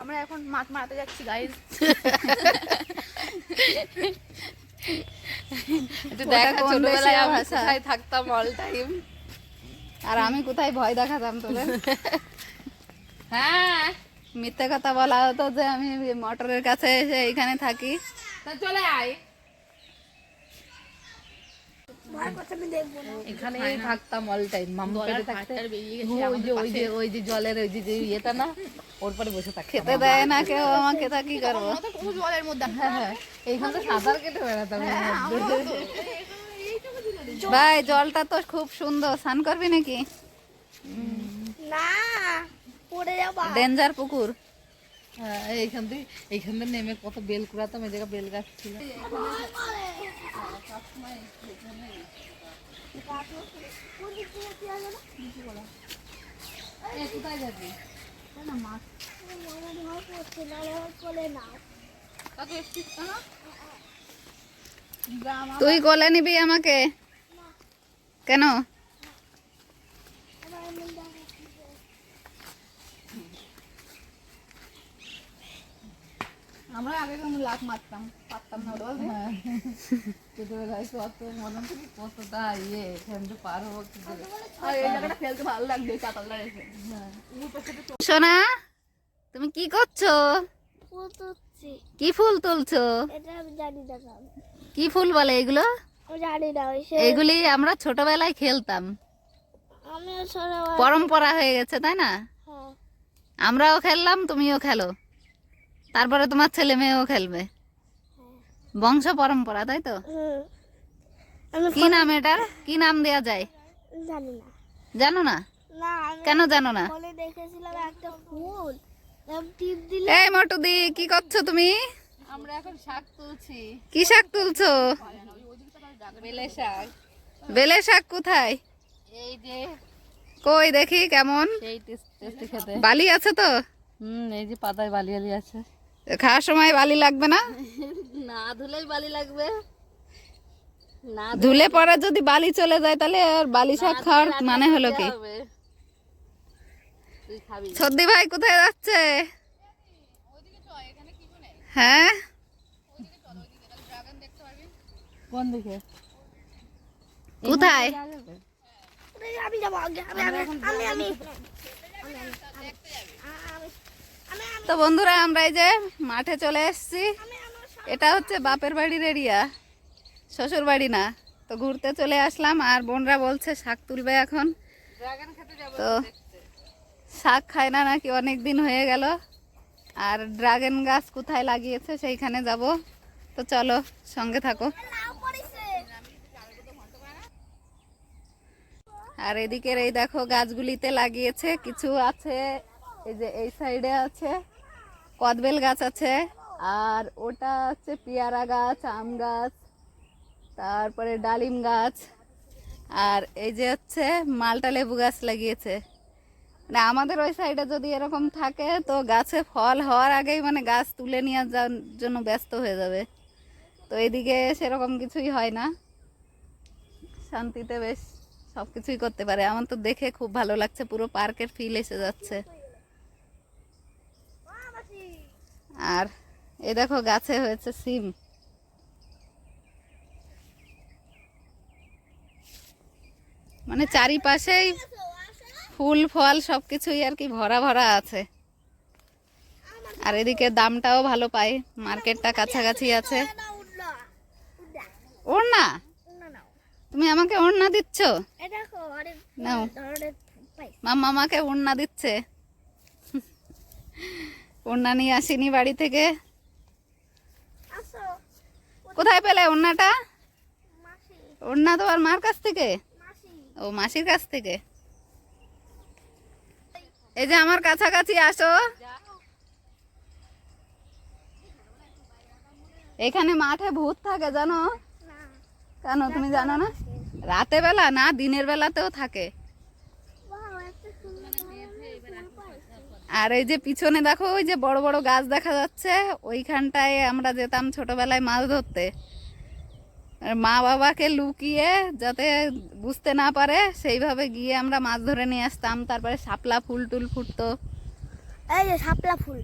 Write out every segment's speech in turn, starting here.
আমরা এখন মাছ মারাতে যাচ্ছি গাইজ একটু দেখা ছোটবেলায় আমি? কোথায় থাকতাম অল টাইম আর আমি কোথায় ভয় দেখাতাম তোদের? হ্যাঁ। মিথ্যে কথা বলা হতো যে আমি মোটরের কাছে এসে এইখানে থাকি। তা চলে আয়। এখানেই থাকতাম অল টাইম মামু পেটে থাকতে ওই যে ওই যে ওই যে জলের ওই যে যে ইয়েটা না ওর পরে বসে থাকতাম খেতে দেয় না কেউ আমাকে তা কি করব? জলের মধ্যে হ্যাঁ হ্যাঁ। এইখান থেকে সাঁতার কেটে বেড়াতাম ভাই জলটা তো খুব সুন্দর। স্নান করবি নাকি? না পড়ে যাব ডেঞ্জার পুকুর। হ্যাঁ এইখান থেকে এইখান থেকে নেমে কত বেল কুড়াতাম এই জায়গায় বেল গাছ ছিল। তুই কোলে নিবি আমাকে? কেন? আমরা আগে কোনো লাখ মারতাম পারতাম না বল ছোটবেলায় কত মনে কতটা ইয়ে এখান থেকে পার হব কি করে? আর এই জায়গাটা খেলতে ভালো লাগবে চাতালটা রেখে সোনা তুমি কি করছ? কি ফুল তুলছো? এটা আমি জানি না নাম। কি ফুল বলে এগুলো? আমি জানি না ওই সে এগুলি আমরা ছোটবেলায় খেলতাম। পরম্পরা হয়ে গেছে তাই না? হ্যাঁ। আমরাও খেললাম তুমিও খেলো। তারপরে তোমার ছেলে মেয়েও খেলবে। বংশ পরম্পরা তাই তো? কি নাম এটার? কি নাম দেয়া যায়? জানি না। জানো না? না কেন জানো না? দেখেছিলাম একটা ফুল। এরকম টিপ দিলে এই মোটু দি কি করছ তুমি? আমরা এখন শাক তুলছি। কি শাক তুলছো? বেলে শাক। বেলে শাক কোথায়? এই যে কই দেখি কেমন। সেই টেস্টি খেতে। বালি আছে তো? হুম এই যে পাতায় বালি বালি আছে। খাওয়ার সময় বালি লাগবে না? না ধুলেই বালি লাগবে। না ধুলে পরে যদি বালি চলে যায় তাহলে আর বালি শাক খাওয়ার মানে হলো কি? সর্দি ভাই কোথায় যাচ্ছে? হ্যাঁ? কোন দিকে? কোথায়? আমি যাব। আমি আমি। আমি আমি। তো বন্ধুরা আমরা এই যে মাঠে চলে এসেছি। এটা হচ্ছে বাপের বাড়ির এরিয়া শ্বশুর বাড়ি না। তো ঘুরতে চলে আসলাম আর বোনরা বলছে শাক তুলবে এখন। তো শাক খায় না নাকি অনেক দিন হয়ে গেল। আর ড্রাগন গাছ কোথায় লাগিয়েছে সেইখানে যাব। তো চলো সঙ্গে থাকো। আর এদিকের এই দেখো গাছগুলিতে লাগিয়েছে কিছু আছে। এই যে এই সাইডে আছে কদবেল গাছ আছে, আর ওটা হচ্ছে পেয়ারা গাছ, আম গাছ, তারপরে ডালিম গাছ, আর এই যে হচ্ছে মালটা লেবু গাছ লাগিয়েছে। মানে আমাদের ওই সাইডে যদি এরকম থাকে, তো গাছে ফল হওয়ার আগেই মানে গাছ তুলে নিয়ে যাওয়ার জন্য ব্যস্ত হয়ে যাবে। তো এদিকে সেরকম কিছুই হয় না। শান্তিতে বেশ সব কিছুই করতে পারে। আমার তো দেখে খুব ভালো লাগছে, পুরো পার্কের ফিল এসে যাচ্ছে। আর এই দেখো গাছে হয়েছে সিম। মানে চারিপাশেই ফুল ফল সব কিছুই আর কি ভরা ভরা আছে। আর এদিকে দামটাও ভালো পাই মার্কেটটা কাছাকাছি আছে। ওড়না? তুমি আমাকে ওড়না দিচ্ছ? এ নাও। ধরনের পাই আমাকে ওড়না দিচ্ছে। ওড়না নিয়ে আসিনি বাড়ি থেকে? আসো। কোথায় পেলে ওড়নাটা? ওড়না তো আর মার কাছ থেকে? ও মাসির কাছ থেকে? এই যে আমার কাছাকাছি আসো। এখানে মাঠে ভূত থাকে জানো? কেন তুমি জানো না? রাতে বেলা না দিনের বেলাতেও থাকে বাহ এত সুন্দর ধরনের ফুল পাই। আর এই যে পিছনে দেখো ওই যে বড় বড় গাছ দেখা যাচ্ছে ওইখানটায় আমরা যেতাম ছোটবেলায় মাছ ধরতে। মা বাবাকে লুকিয়ে যাতে বুঝতে না পারে সেইভাবে গিয়ে আমরা মাছ ধরে নিয়ে আসতাম। তারপরে শাপলা ফুল টুল ফুটতো। এই যে শাপলা ফুল।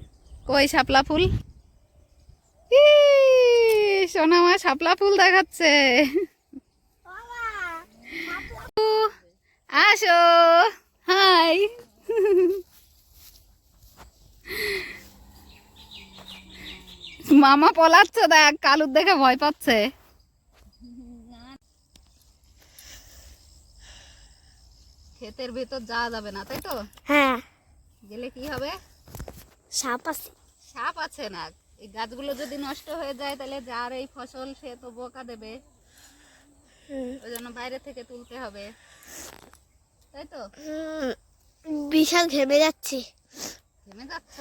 কই শাপলা ফুল? ই, সোনা মা শাপলা ফুল দেখাচ্ছে। আসো হাই। মামা পলাচ্ছে দেখ কালুর দেখে ভয় পাচ্ছে। ক্ষেতের ভেতর যাওয়া যাবে না তাই তো? হ্যাঁ। গেলে কি হবে? সাপ আছে। সাপ আছে না। এই গাছগুলো যদি নষ্ট হয়ে যায় তাহলে যার এই ফসল সে তো বোকা দেবে। ওই জন্য বাইরে থেকে তুলতে হবে। তাই তো? বিশাল ঘেমে যাচ্ছে। ঘেমে যাচ্ছ।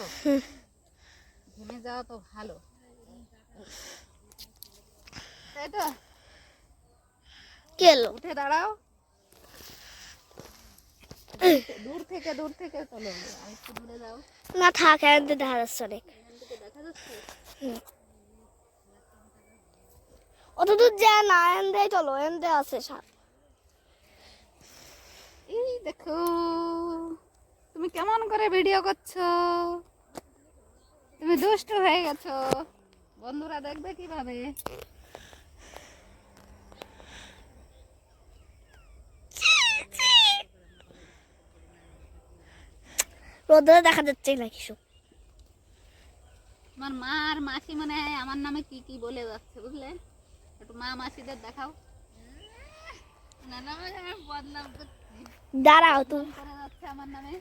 ঘেমে যাওয়া তো ভালো। তাই তো? কে উঠে দাঁড়াও। দূর থেকে দূর থেকে চলো। আর একটু দূরে যাও। না থাক এনতে দেখা যাচ্ছে অনেক। এখান থেকে দেখা যাচ্ছে অত দূর যায় না এনতে চলো এনতে আছে সাপ। এই দেখো। তুমি কেমন করে ভিডিও করছ? তুমি দুষ্ট হয়ে গেছো। বন্ধুরা দেখবে কীভাবে? রোদে দেখা যাচ্ছে না কিছু। আমার মা আর মাসি মানে আমার নামে কি কি বলে যাচ্ছে বুঝলে? একটু মা মাসিদের দেখাও। দাঁড়াও তুমি। আমার নামে।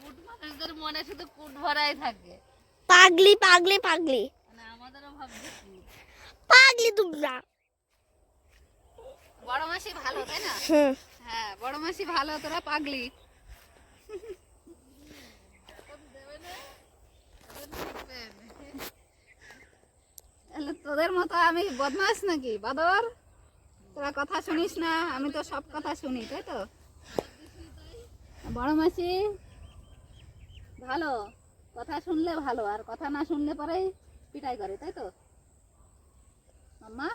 কুট মানুষদের মনে শুধু কুট ভরাই থাকে। পাগলি পাগলি পাগলি। মানে আমাদেরও ভাবছে কুট। পাগলি তোমরা বড় মাসি ভালো তাই না? হ্যাঁ বড় মাসি ভালো তোরা পাগলি। তোদের মতো আমি বদমাস নাকি? বাদর তোরা কথা শুনিস না আমি তো সব কথা শুনি তাই তো? বড় মাসি ভালো। কথা শুনলে ভালো, আর কথা না শুনলে পরেই পিটাই করে, তাই তো? মাম্মা?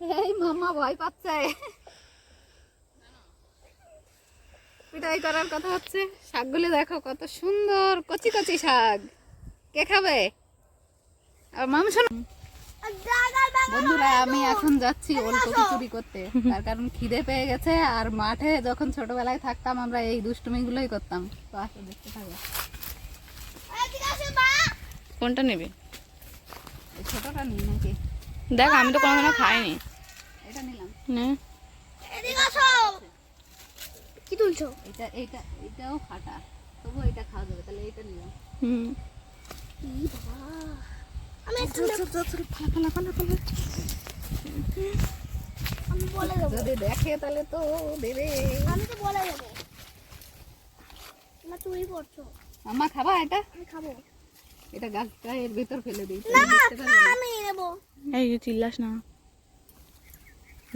এই মাম্মা ভয় পাচ্ছে। পিটাই করার কথা হচ্ছে, শাকগুলো দেখো কত সুন্দর কচি কচি শাক। কে খাবে? আর মাম শোনো। বন্ধুরা আমি এখন যাচ্ছি ওলকপি চুরি করতে। তার কারণ খিদে পেয়ে গেছে আর মাঠে যখন ছোটবেলায় থাকতাম আমরা এই দুষ্টুমিগুলোই করতাম। তো আসো দেখতে থাকো। কোনটা নেবে? ছোটটা নিই নাকি? দেখ আমি তো কোনোদিনও খাইনি। এটা নিলাম। নে। কি তুলছো? এটা এইটা এটাও ফাটা। তবু এটা খাওয়া যাবে তাহলে এইটা নিলাম। হুম। আমি একটু আমি বলে দেবো যদি দেখে তাহলে তো দেবে। আমি তো বলে দেবো। না চুরি করছ। আম্মা খাবা এটা? আমি খাব। এটা গাছটা এর ভিতর ফেলে দিই। না না আমি নেব এই যে চিল্লাস না।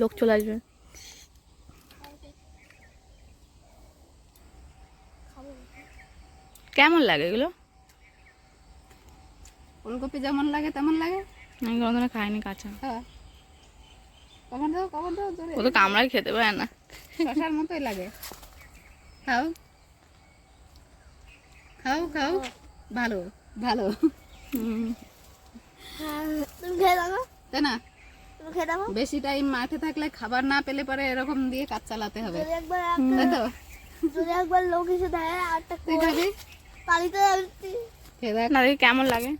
লোক চলে আসবে। কেমন লাগে এগুলো? ফুলকপি যেমন লাগে তেমন লাগে? আমি কোনোদিনও খাইনি কাঁচা। হ্যাঁ। কমর দাও কমর দাও জোরে। ও তো কামড়াই খেতে পারে না। শশার মতোই লাগে। খাও। খাও খাও। ভালো ভালো। হুম। তুমি খেয়ে দেখো তাই না? বেশি টাইম মাঠে থাকলে খাবার না পেলে পরে এরকম দিয়ে কাজ চালাতে হবে। একবার তাই তো? যদি একবার লোক এসে দেয় আটটা খাবি? পালিতে খেয়ে দেখ। না কেমন লাগে?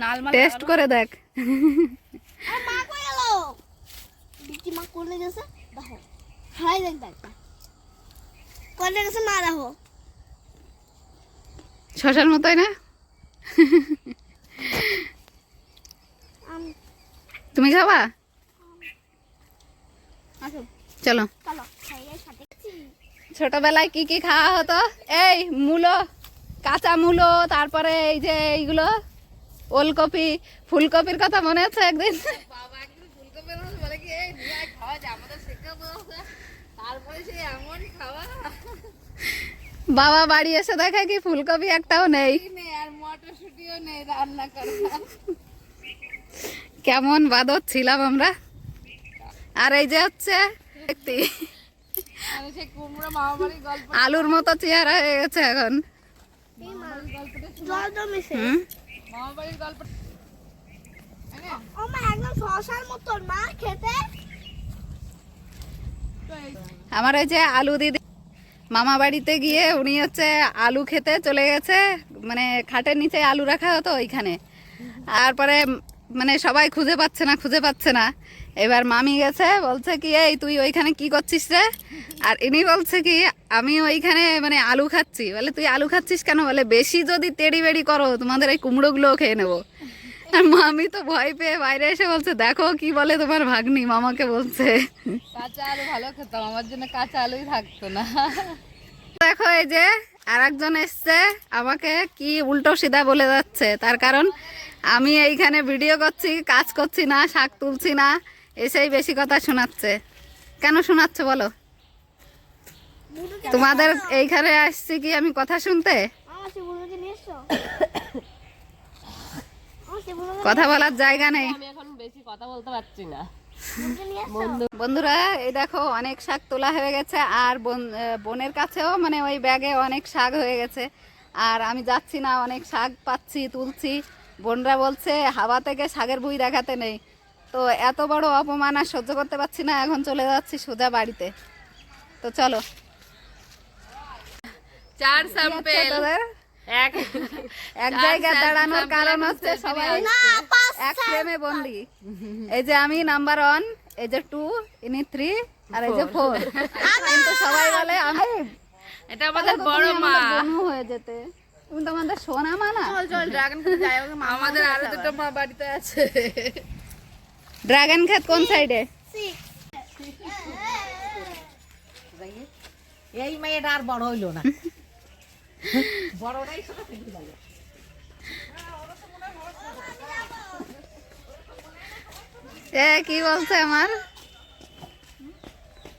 নাল টেস্ট করে দেখ। মা কই গেল বিটি মা কোনে গেছে? দেখো। হাই দেখ একটা কোনে গেছে মা দেখো। শশার মতোই না? তুমি খাবা? চলো। চলো খাইয়ে সাথে। ছোটবেলায় কি কি খাওয়া হতো? এই মূলো। কাঁচা মূলো তারপরে এই যে এইগুলো ওলকপি ফুলকপির কথা মনে আছে একদিন? বাবা বাড়ি এসে দেখে কি ফুলকপি একটাও নেই। কেমন বাদর ছিলাম আমরা। আর এই যে হচ্ছে আলুর মতো চেহারা হয়ে গেছে এখন। আমার ওই যে আলু দিদি মামা বাড়িতে গিয়ে উনি হচ্ছে আলু খেতে চলে গেছে মানে খাটের নিচে আলু রাখা হতো ওইখানে। তারপরে মানে সবাই খুঁজে পাচ্ছে না, খুঁজে পাচ্ছে না। এবার মামি গেছে বলছে কি এই তুই ওইখানে কি করছিস রে? আর ইনি বলছে কি আমি ওইখানে মানে আলু খাচ্ছি। বলে তুই আলু খাচ্ছিস কেন? বলে বেশি যদি তেড়ি বেড়ি করো তোমাদের এই কুমড়োগুলোও খেয়ে নেব। আর মামি তো ভয় পেয়ে বাইরে এসে বলছে দেখো কি বলে তোমার ভাগ্নি মামাকে বলছে। কাঁচা আলু ভালো খেতাম আমার জন্য কাঁচা আলুই থাকতো না। দেখো এই যে আর একজন এসছে আমাকে কি উল্টো সিধা বলে যাচ্ছে। তার কারণ আমি এইখানে ভিডিও করছি কাজ করছি না শাক তুলছি না। এসেই বেশি কথা শোনাচ্ছে। কেন শোনাচ্ছে বলো? তোমাদের এইখানে আসছি কি আমি কথা শুনতে? কথা বলার জায়গা নেই। বন্ধুরা এই দেখো অনেক শাক তোলা হয়ে গেছে আর বোন- বোনের কাছেও মানে ওই ব্যাগে অনেক শাক হয়ে গেছে। আর আমি যাচ্ছি না অনেক শাক পাচ্ছি তুলছি। বোনরা বলছে হাওয়া থেকে শাকের বুই দেখাতে নেই। তো এত বড় অপমান আর সহ্য করতে পারছি না এখন চলে যাচ্ছি সোজা বাড়িতে। তো চলো। চার স্যাম্পেল। এক এক জায়গায় দাঁড়ানোর কারণ হচ্ছে সবাই এক ফ্রেমে বন্দি। এই যে আমি নাম্বার ওয়ান এই যে টু ইনি থ্রি আর এই যে ফোর কিন্তু সবাই বলে আমি এটা আমাদের বড় মা। হয়ে যেতে। তুমি তো আমাদের সোনা মা না? চল চল ড্রাগন আমাদের আরও দুটো মা বাড়িতে আছে। ড্রাগন খাত কোন সাইডে? এই মেয়েটা আর বড় হইল না। বড়টাই ছোট এ কি বলছে আমার?